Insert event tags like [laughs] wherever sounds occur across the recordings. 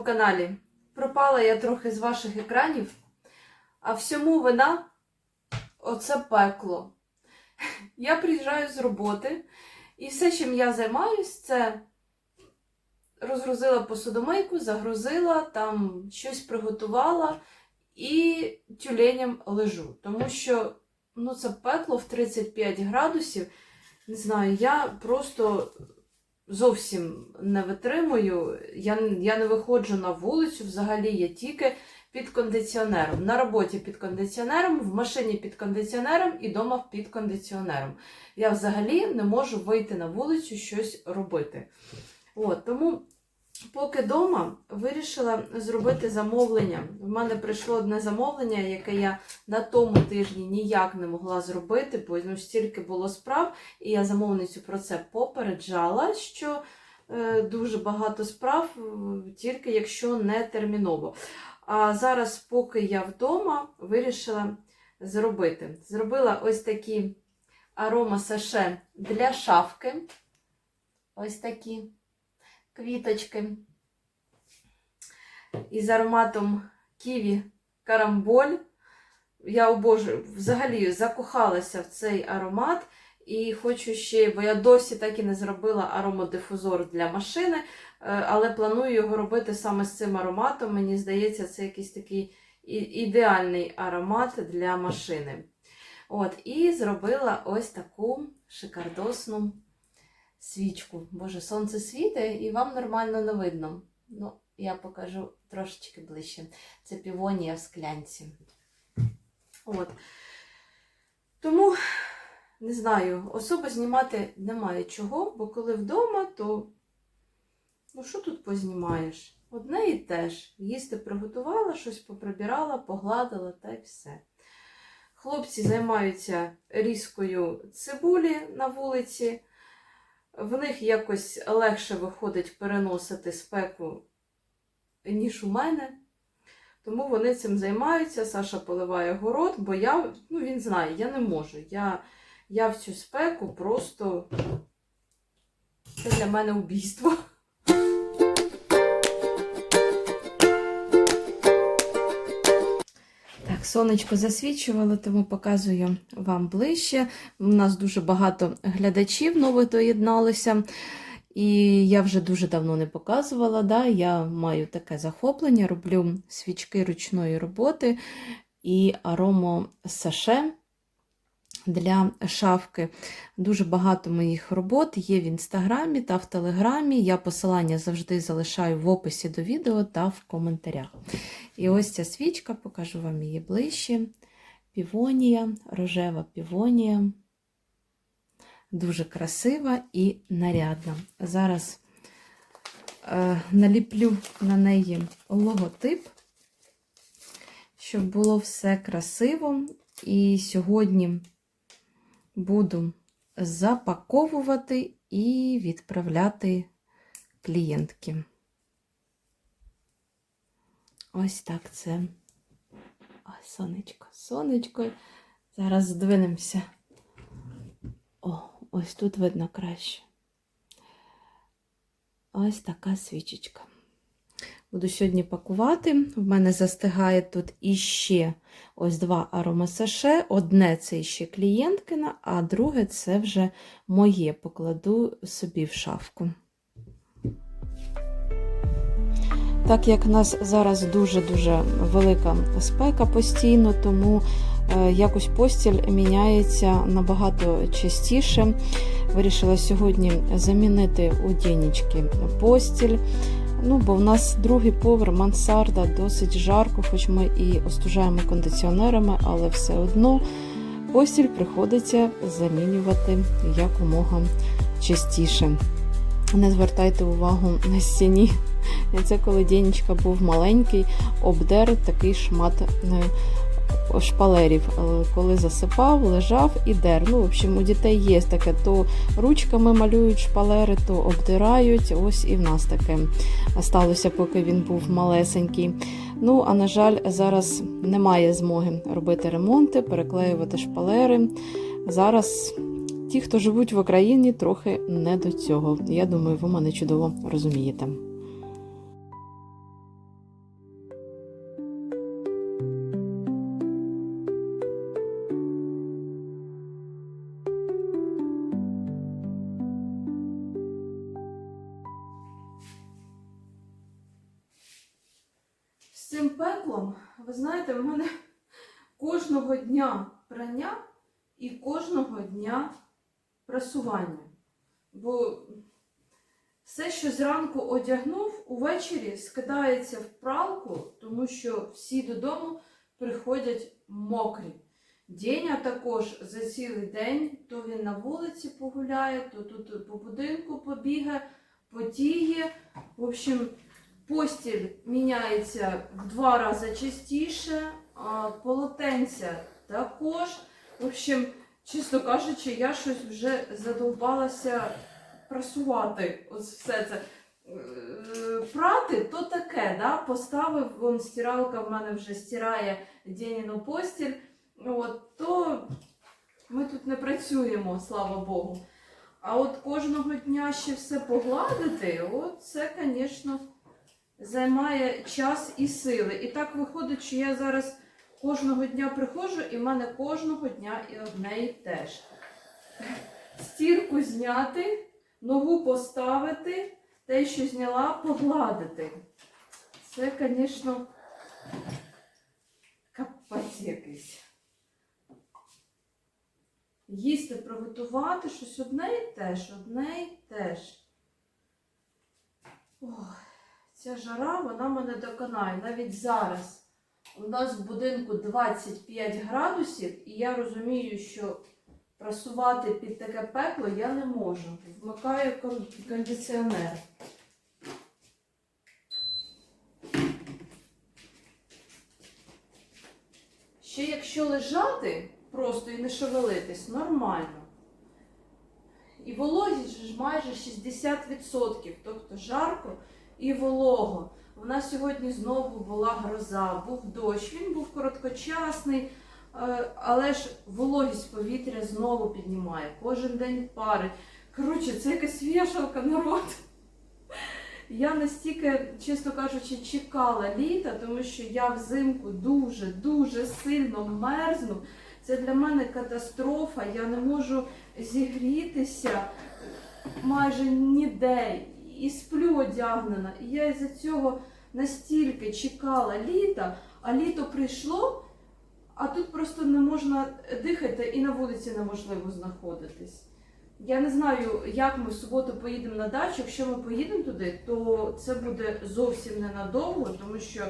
каналі. Пропала я трохи з ваших екранів, а всьому вина оце пекло. [laughs] Я приїжджаю з роботи, і все, чим я займаюсь, це розгрузила посудомийку, загрузила, там щось приготувала і тюленям лежу. Тому що ну, це пекло в 35 градусів. Не знаю, я просто зовсім не витримую. Я, я не виходжу на вулицю взагалі, я тільки під кондиціонером. На роботі під кондиціонером, в машині під кондиціонером і вдома під кондиціонером. Я взагалі не можу вийти на вулицю щось робити. От, тому, поки вдома, вирішила зробити замовлення. В мене прийшло одне замовлення, яке я на тому тижні ніяк не могла зробити, бо ну, стільки було справ, і я замовницю про це попереджала, що е, дуже багато справ, е, тільки якщо не терміново. А зараз, поки я вдома, вирішила зробити. Зробила ось такі арома саше для шафки. Ось такі квіточки. Із ароматом ківі карамболь. Я обожую, взагалі закохалася в цей аромат. І хочу ще, бо я досі так і не зробила аромодифузор для машини, е, але планую його робити саме з цим ароматом. Мені здається, це якийсь такий ідеальний аромат для машини. От, і зробила ось таку шикардосну свічку. Боже, сонце світить і вам нормально не видно. Ну, я покажу трошечки ближче. Це півонія в склянці. От. Тому, не знаю, особо знімати немає чого, бо коли вдома, то ну що тут познімаєш? Одне і те ж. Їсти приготувала, щось поприбирала, погладила та й все. Хлопці займаються різкою цибулі на вулиці. В них якось легше виходить переносити спеку, ніж у мене. Тому вони цим займаються. Саша поливає город, бо я, ну він знає, я не можу. Я, я в цю спеку просто це для мене убійство. Сонечко засвічувало, тому показую вам ближче. У нас дуже багато глядачів нових доєдналося. І я вже дуже давно не показувала. Да? Я маю таке захоплення, роблю свічки ручної роботи і аромо саше для шафки. Дуже багато моїх робот є в інстаграмі та в телеграмі. Я посилання завжди залишаю в описі до відео та в коментарях. І ось ця свічка, покажу вам її ближче. Півонія, рожева півонія. Дуже красива і нарядна. Зараз е, наліплю на неї логотип, щоб було все красиво. І сьогодні буду запаковувати і відправляти клієнтки. Ось так це. Ой, сонечко, сонечко. Зараз здвинемося. О, ось тут видно краще. Ось така свічечка. Буду сьогодні пакувати. В мене застигає тут іще ось два аромасаше. Одне це іще клієнткина, а друге це вже моє. Покладу собі в шафку. Так як в нас зараз дуже-дуже велика спека постійно, тому е, якось постіль міняється набагато частіше. Вирішила сьогодні замінити у дінічки постіль. Ну, бо в нас другий поверх мансарда досить жарко, хоч ми і остужаємо кондиціонерами, але все одно постіль приходиться замінювати якомога частіше. Не звертайте увагу на стіні. Це коли Дінечка був маленький, обдер такий шмат е, шпалерів. Е, Коли засипав, лежав і дер. Ну, в общем, у дітей є таке, то ручками малюють шпалери, то обдирають. Ось і в нас таке сталося, поки він був малесенький. Ну, а на жаль, зараз немає змоги робити ремонти, переклеювати шпалери. Зараз ті, хто живуть в Україні, трохи не до цього. Я думаю, ви мене чудово розумієте. В мене кожного дня прання і кожного дня прасування. Бо все, що зранку одягнув, увечері скидається в пралку, тому що всі додому приходять мокрі. Деня також за цілий день, то він на вулиці погуляє, то тут по будинку побігає, потіє. В общем, постіль міняється в два рази частіше, полотенця також. В общем, чесно кажучи, я щось вже задовбалася прасувати. Ось все це. Е, Прати то таке, да? поставив, вон стиралка в мене вже стирає Деніну постіль. От, то ми тут не працюємо, слава Богу. А от кожного дня ще все погладити, от це, звісно, займає час і сили. І так виходить, що я зараз кожного дня приходжу, і в мене кожного дня і одне і те ж. Стірку зняти, ногу поставити, те, що зняла, погладити. Це, звісно, капець якийсь. Їсти, приготувати щось одне і те ж, одне і те ж. Ох, ця жара, вона мене доконає. Навіть зараз. У нас в будинку 25 градусів, і я розумію, що прасувати під таке пекло я не можу. Вмикаю кон- кондиціонер. Ще якщо лежати просто і не шевелитись, нормально. І вологість ж майже 60%, тобто жарко і волого. У нас сьогодні знову була гроза, був дощ, він був короткочасний, е, але ж вологість повітря знову піднімає. Кожен день парить. Коротше, це якась вішалка народ. Я настільки, чесно кажучи, чекала літа, тому що я взимку дуже-дуже сильно мерзну. Це для мене катастрофа. Я не можу зігрітися майже ніде і сплю одягнена. І я із-за цього настільки чекала літа, а літо прийшло, а тут просто не можна дихати і на вулиці неможливо знаходитись. Я не знаю, як ми в суботу поїдемо на дачу. Якщо ми поїдемо туди, то це буде зовсім ненадовго, тому що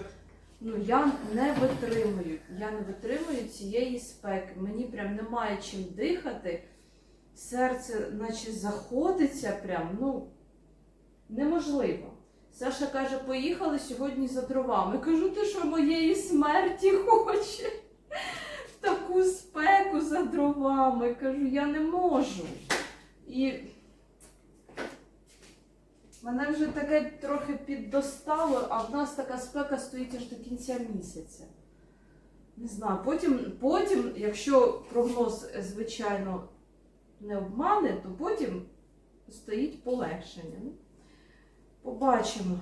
ну, я не витримую. Я не витримую цієї спеки. Мені прям немає чим дихати. Серце, наче заходиться, прям, ну неможливо. Саша каже, поїхали сьогодні за дровами. Кажу, ти що моєї смерті хоче? В таку спеку за дровами. Кажу, я не можу. І мене вже таке трохи піддостало, а в нас така спека стоїть аж до кінця місяця. Не знаю, потім, потім, якщо прогноз, е, звичайно, не обмане, то потім стоїть полегшення. Побачимо.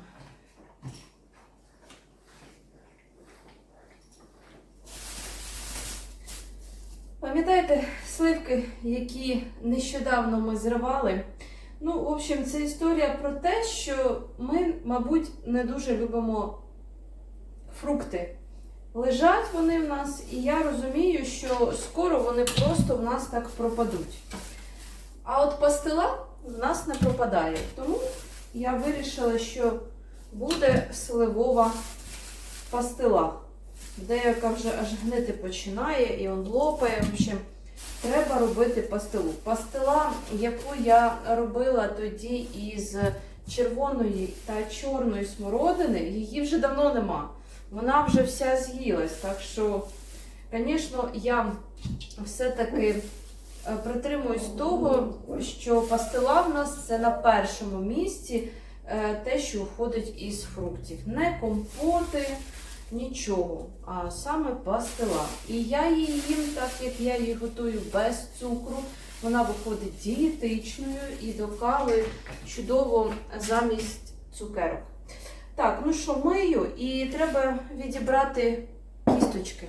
Пам'ятаєте сливки, які нещодавно ми зривали? Ну, в общем, це історія про те, що ми, мабуть, не дуже любимо фрукти. Лежать вони в нас, і я розумію, що скоро вони просто в нас так пропадуть. А от пастила в нас не пропадає. Тому я вирішила, що буде сливова пастила. Деяка вже аж гнити починає і он лопає. В общем, треба робити пастилу. Пастила, яку я робила тоді із червоної та чорної смородини, її вже давно нема. Вона вже вся з'їлась. Так що, звісно, я все-таки притримуюсь того, що пастила в нас це на першому місці е, те, що входить із фруктів. Не компоти, нічого, а саме пастила. І я її їм, так як я її готую без цукру. Вона виходить дієтичною і до кави чудово замість цукерок. Так, ну що, мию і треба відібрати кісточки.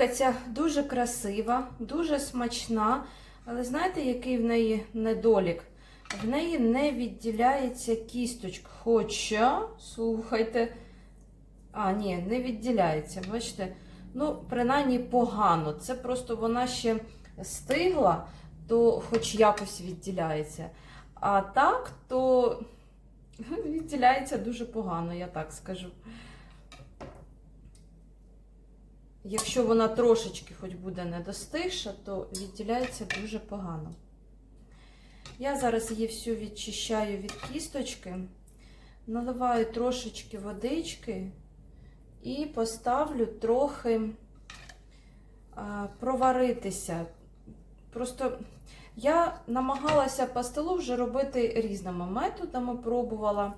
Сливка ця дуже красива, дуже смачна, але знаєте, який в неї недолік? В неї не відділяється кісточка. Хоча, слухайте, а, ні, не відділяється. Бачите, ну, принаймні погано. Це просто вона ще стигла, то хоч якось відділяється. А так, то [laughs] відділяється дуже погано, я так скажу. Якщо вона трошечки хоч буде недостигша, то відділяється дуже погано. Я зараз її всю відчищаю від кісточки, наливаю трошечки водички і поставлю трохи проваритися. Просто я намагалася пастилу вже робити різними методами, пробувала.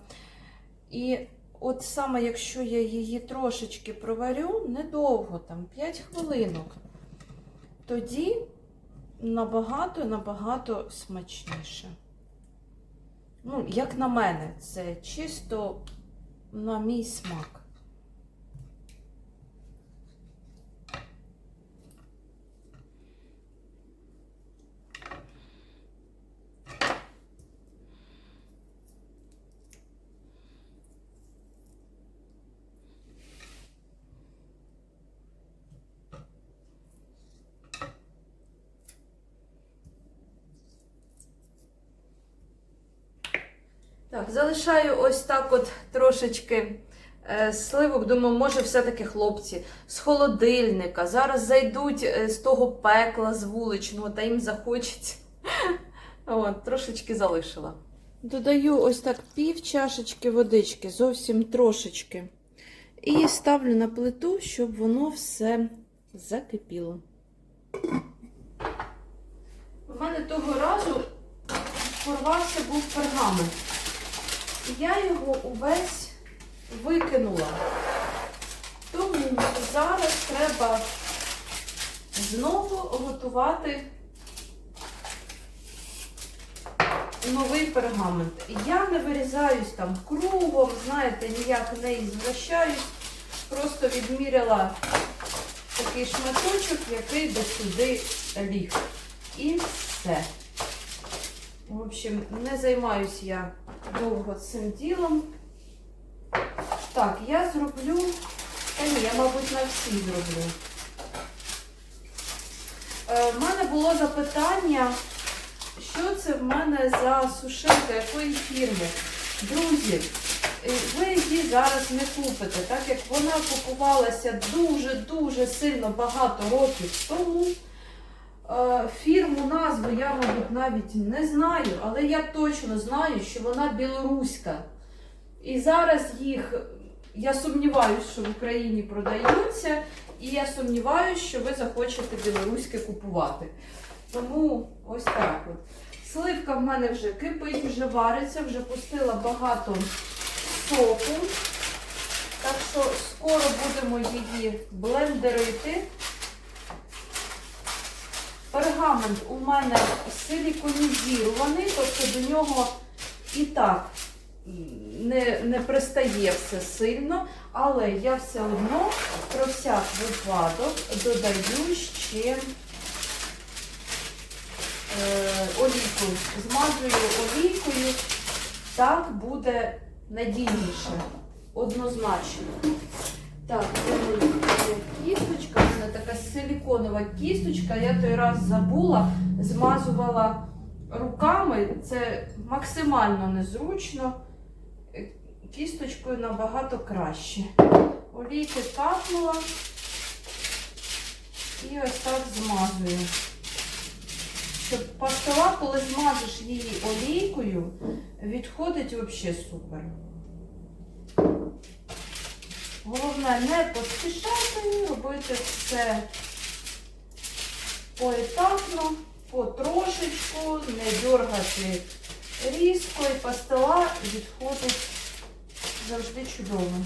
І от саме якщо я її трошечки проварю, недовго, там 5 хвилинок, тоді набагато-набагато смачніше. Ну, як на мене, це чисто на мій смак. Так, залишаю ось так от трошечки е, сливок. Думаю, може, все-таки хлопці з холодильника. Зараз зайдуть е, з того пекла з вуличного, та їм захочеться. [laughs] От, трошечки залишила. Додаю ось так пів чашечки водички, зовсім трошечки. І ставлю на плиту, щоб воно все закипіло. У мене того разу порвався був пергамент. І я його увесь викинула. Тому зараз треба знову готувати новий пергамент. Я не вирізаюсь там кругом, знаєте, ніяк не звращаюсь. Просто відміряла такий шматочок, який до сюди ліг. І все. В общем, не займаюсь я довго цим ділом. Так, я зроблю. Та ні, я, мабуть, на всі зроблю. Е, в мене було запитання, що це в мене за сушилка, якої фірми. Друзі, е, ви її зараз не купите, так як вона купувалася дуже-дуже сильно багато років тому. Е, Фірму, назву я, мабуть, навіть не знаю, але я точно знаю, що вона білоруська. І зараз їх, я сумніваюся, що в Україні продаються, і я сумніваюся, що ви захочете білоруське купувати. Тому ось так от. Сливка в мене вже кипить, вже вариться, вже пустила багато соку. Так що скоро будемо її блендерити. Пергамент у мене силіконізірований, тобто до нього і так не, не пристає все сильно, але я все одно про всяк випадок додаю ще е, олійку. Змазую олійкою, так буде надійніше, однозначно. Так, це кісточка, в мене така силіконова кісточка. Я той раз забула, змазувала руками. Це максимально незручно. Кісточкою набагато краще. Олійки капнула і ось так змазую. Щоб пастила, коли змажеш її олійкою, відходить взагалі супер. Головне не поспішати, робити все поетапно, потрошечку, не дергати різко і пастила відходить завжди чудово.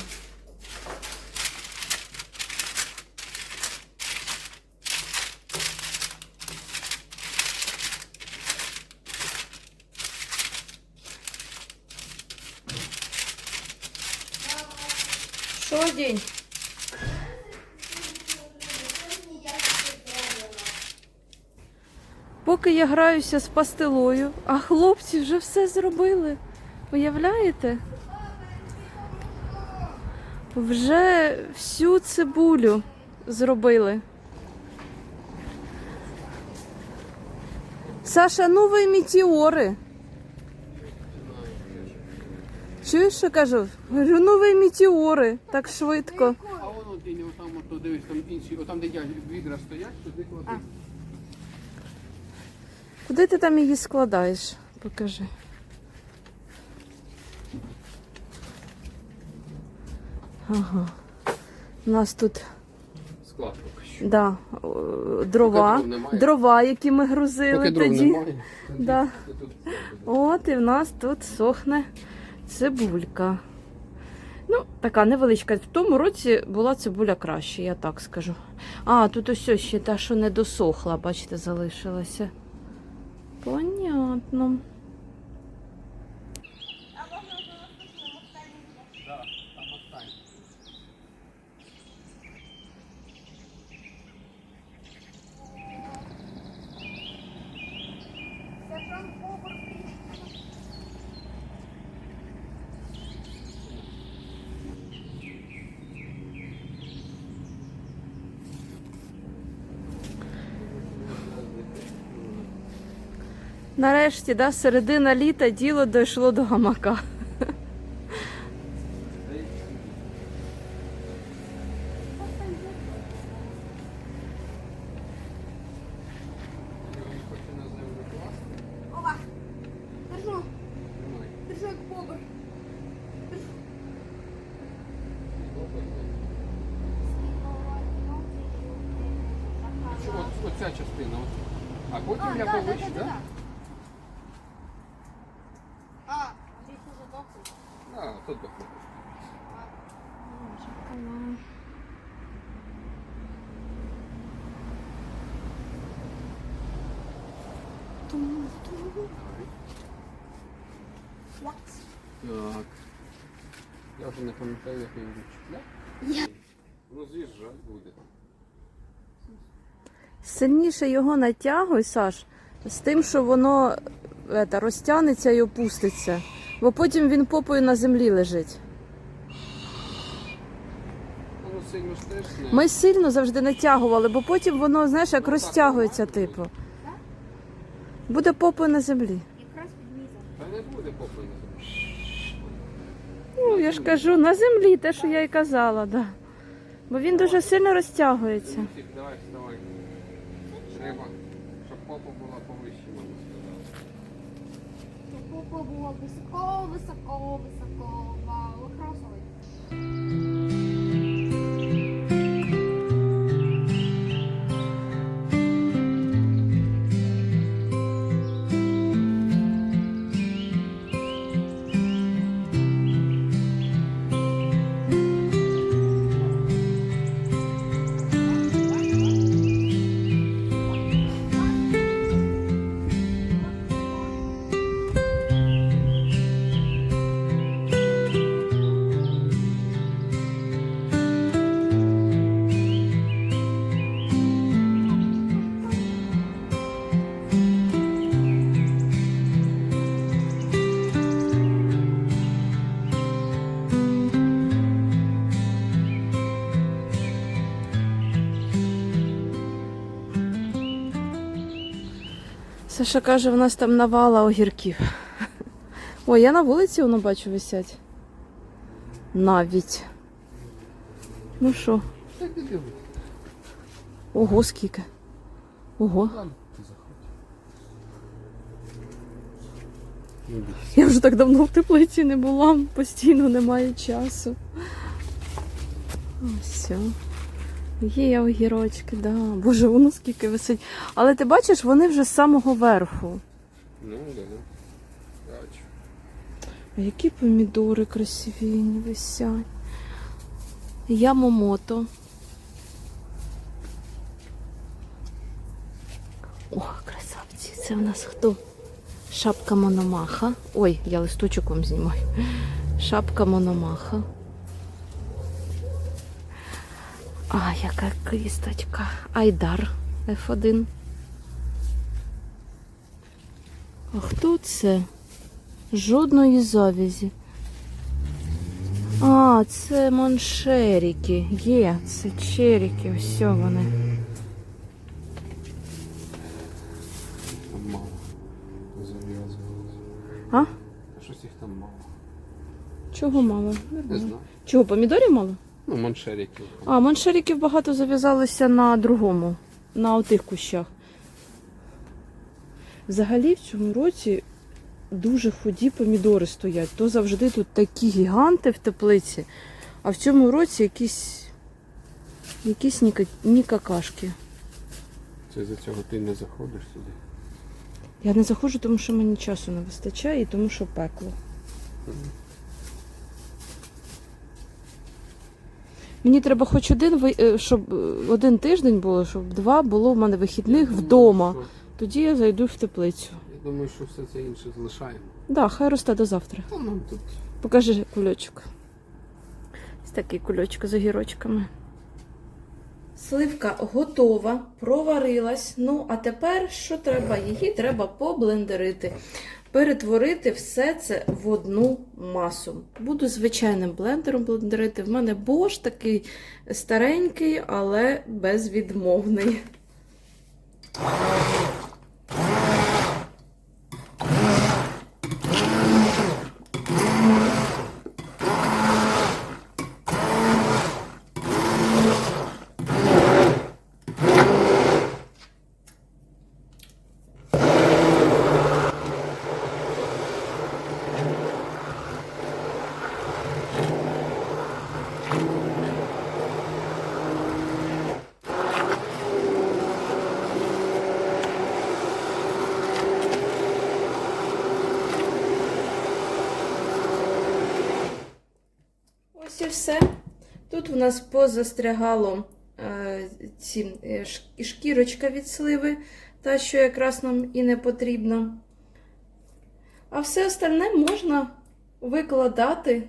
той день. Поки я граюся з пастилою, а хлопці вже все зробили. Уявляєте? Вже всю цибулю зробили. Саша, ну ви метеори. Чуєш, що кажу? Говорю, нові метеори, так швидко. А воно ти не отам, ото дивись, там інші, отам, де я відра стоять, туди клади. Куди ти там її складаєш? Покажи. Ага. У нас тут Склад поки що. да, о, дрова. дров немає. Дрова, які ми грузили Поки дров тоді. немає. Да. тут От і в нас тут сохне цибулька. Ну, така невеличка. В тому році була цибуля краще, я так скажу. А, тут ось ще та, що не досохла, бачите, залишилася. Понятно. Нарешті, да, середина літа діло дійшло до гамака. Оця частина. А потім я повищу, так? А, здесь уже дохнуть. А, тут доходить. Так. Я буде. Сильніше його натягуй, Саш, з тим, що воно ета, розтягнеться і опуститься. Бо потім він попою на землі лежить. Воно сильно ж теж не. Ми сильно завжди натягували, бо потім воно, знаєш, як Ну, розтягується, типу. Буде попою на землі. Якраз під низом. Та не буде попою. Ну, я ж кажу, на землі, те, що я і казала, да. Бо він дуже сильно розтягується. Давай, вставай. Треба, щоб попа була повищена. попа була високо, високо, високо. Саша каже, в нас там навала огірків. [laughs] Ой, я на вулиці воно бачу висять. Навіть. Ну що, ого, скільки. Ого. Я вже так давно в теплиці не була, постійно немає часу. Ось. Є огірочки, да. Боже, воно скільки висить. Але ти бачиш, вони вже з самого верху. Ну, да, да. Бачу. А які помідори красиві висять. Ямомото. О, красавці, це в нас хто? Шапка Мономаха. Ой, я листочок вам знімаю. Шапка Мономаха. А, яка кисточка. Айдар F1. А хто це? Жодної завязі. А, це моншеріки. Є, це черіки, ось вони. Там мало. Зав'язувалося. А? Щось їх там мало. Чого мало? Не знаю. Чого, помідорів мало? Ну, маншериків. А, моншериків багато зав'язалося на другому, на отих кущах. Взагалі в цьому році дуже худі помідори стоять. То завжди тут такі гіганти в теплиці, а в цьому році якісь, якісь ні, ні какашки. Це за цього ти не заходиш сюди. Я не заходжу, тому що мені часу не вистачає і тому що пекло. Мені треба хоч один, е, щоб е, один тиждень було, щоб два було в мене вихідних Я вдома. думаю, Тоді я зайду в теплицю. Я думаю, що все це інше залишаємо. Да, хай росте до завтра. Та нам тут Покажи кульочок. Ось такий кульочок з огірочками. Сливка готова, проварилась. Ну, а тепер що треба? Її треба поблендерити. Перетворити все це в одну масу. Буду звичайним блендером блендерити. В мене бош такий старенький, але безвідмовний. Ось і все. Тут у нас позастрягало е, ці е, шкірочка від сливи, та, що якраз нам і не потрібно. А все остальне можна викладати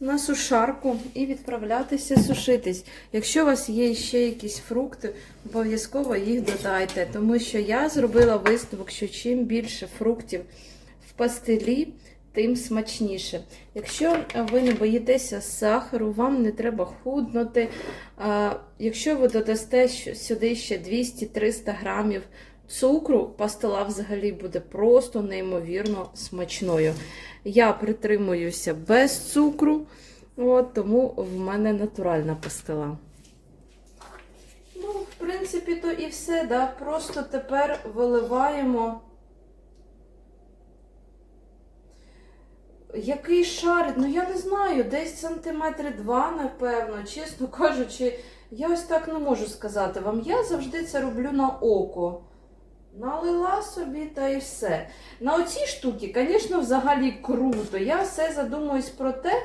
на сушарку і відправлятися сушитись. Якщо у вас є ще якісь фрукти, обов'язково їх додайте, тому що я зробила висновок, що чим більше фруктів в пастилі, тим смачніше. Якщо ви не боїтеся сахару, вам не треба худнути. Якщо ви додасте сюди ще 200-300 грамів цукру, пастила взагалі буде просто неймовірно смачною. Я притримуюся без цукру, от, тому в мене натуральна пастила. Ну, в принципі, то і все. Да? Просто тепер виливаємо. Який шар? Ну я не знаю, десь сантиметри два, напевно. Чесно кажучи, я ось так не можу сказати вам. Я завжди це роблю на око. Налила собі та і все. На оці штуки, звісно, взагалі круто. Я все задумуюсь про те,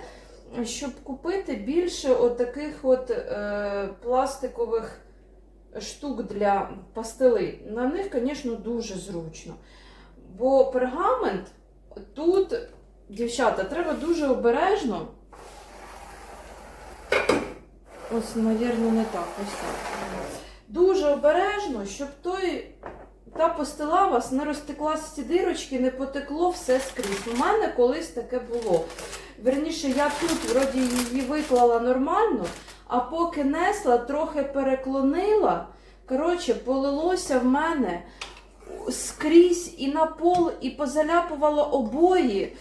щоб купити більше отаких от е, пластикових штук для пастили. На них, звісно, дуже зручно. Бо пергамент тут, дівчата, треба дуже обережно. Ось, мабуть, не так. Ось так. Дуже обережно, щоб той та постила вас не розтеклася ці дирочки, не потекло все скрізь. У мене колись таке було. Верніше, я тут вроді її виклала нормально, а поки несла, трохи переклонила. Коротше, полилося в мене скрізь і на пол, і позаляпувало обої.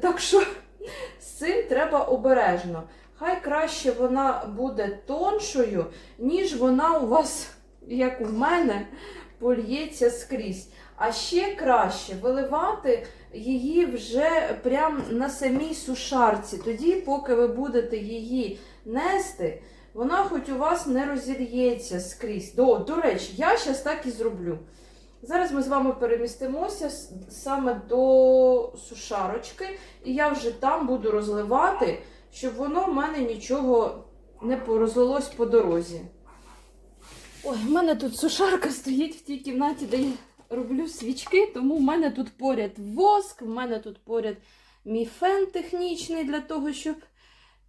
Так що з цим треба обережно. Хай краще вона буде тоншою, ніж вона у вас, як у мене, польється скрізь. А ще краще виливати її вже прямо на самій сушарці. Тоді, поки ви будете її нести, вона хоч у вас не розільється скрізь. До, до речі, я зараз так і зроблю. Зараз ми з вами перемістимося саме до сушарочки, і я вже там буду розливати, щоб воно в мене нічого не порозлилось по дорозі. Ой, в мене тут сушарка стоїть в тій кімнаті, де я роблю свічки, тому в мене тут поряд воск, в мене тут поряд мій фен технічний для того, щоб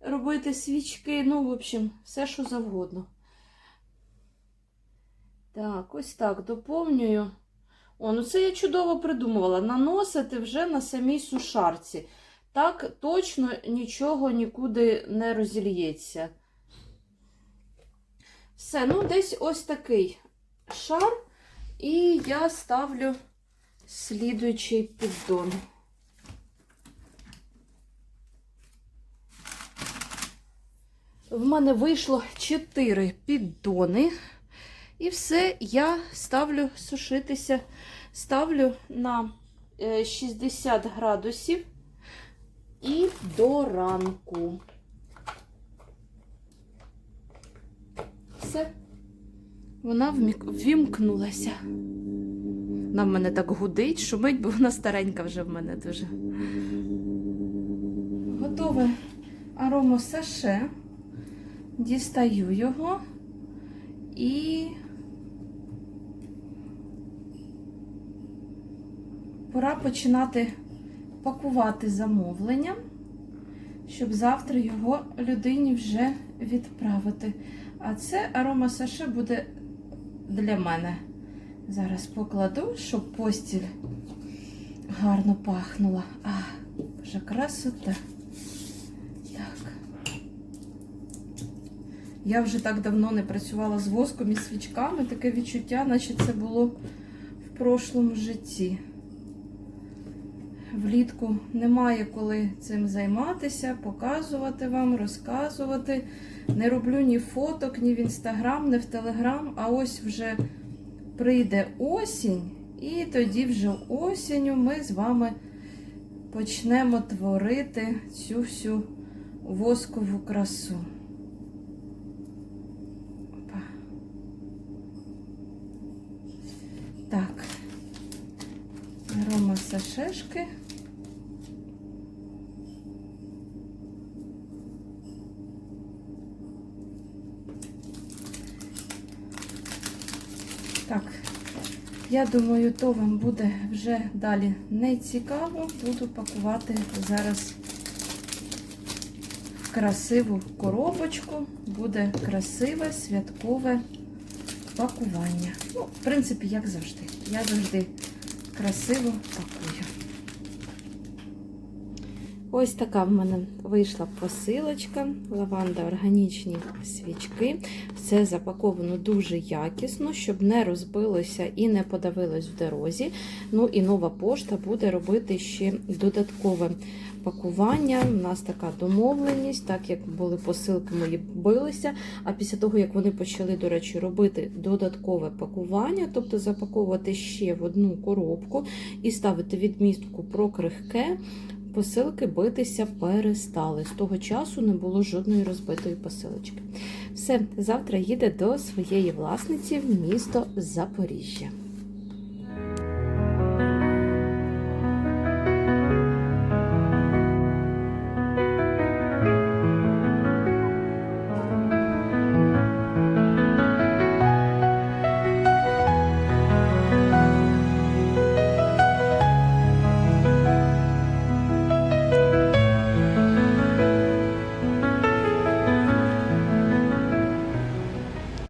робити свічки. Ну, в общем, все, що завгодно. Так, ось так доповнюю. О, ну це я чудово придумувала. Наносити вже на самій сушарці. Так точно нічого нікуди не розільється. Все, ну десь ось такий шар. І я ставлю слідуючий піддон. В мене вийшло 4 піддони. І все, я ставлю сушитися, ставлю на е, 60 градусів і до ранку. Все. Вона ввімкнулася. Вона в мене так гудить, шумить, бо вона старенька вже в мене дуже. Готове аромо саше. Дістаю його і пора починати пакувати замовлення, щоб завтра його людині вже відправити. А це арома саше буде для мене. Зараз покладу, щоб постіль гарно пахнула. А, вже красота. Так. Я вже так давно не працювала з воском і свічками. Таке відчуття, наче це було в прошлому житті. Влітку немає коли цим займатися, показувати вам, розказувати. Не роблю ні фоток, ні в інстаграм, ні в телеграм, а ось вже прийде осінь, і тоді вже осінню ми з вами почнемо творити цю всю воскову красу. Опа. Так. Рома сашешки. Так, я думаю, то вам буде вже далі не цікаво. Буду пакувати зараз красиву коробочку. Буде красиве святкове пакування. Ну, в принципі, як завжди. Я завжди красиво пакую. Ось така в мене вийшла посилочка, лаванда органічні свічки. Все запаковано дуже якісно, щоб не розбилося і не подавилось в дорозі. Ну і нова пошта буде робити ще додаткове пакування. У нас така домовленість, так як були посилки мої билися. А після того, як вони почали, до речі, робити додаткове пакування, тобто запаковувати ще в одну коробку і ставити відмістку про крихке. Посилки битися перестали. З того часу не було жодної розбитої посилочки. Все, завтра їде до своєї власниці в місто Запоріжжя.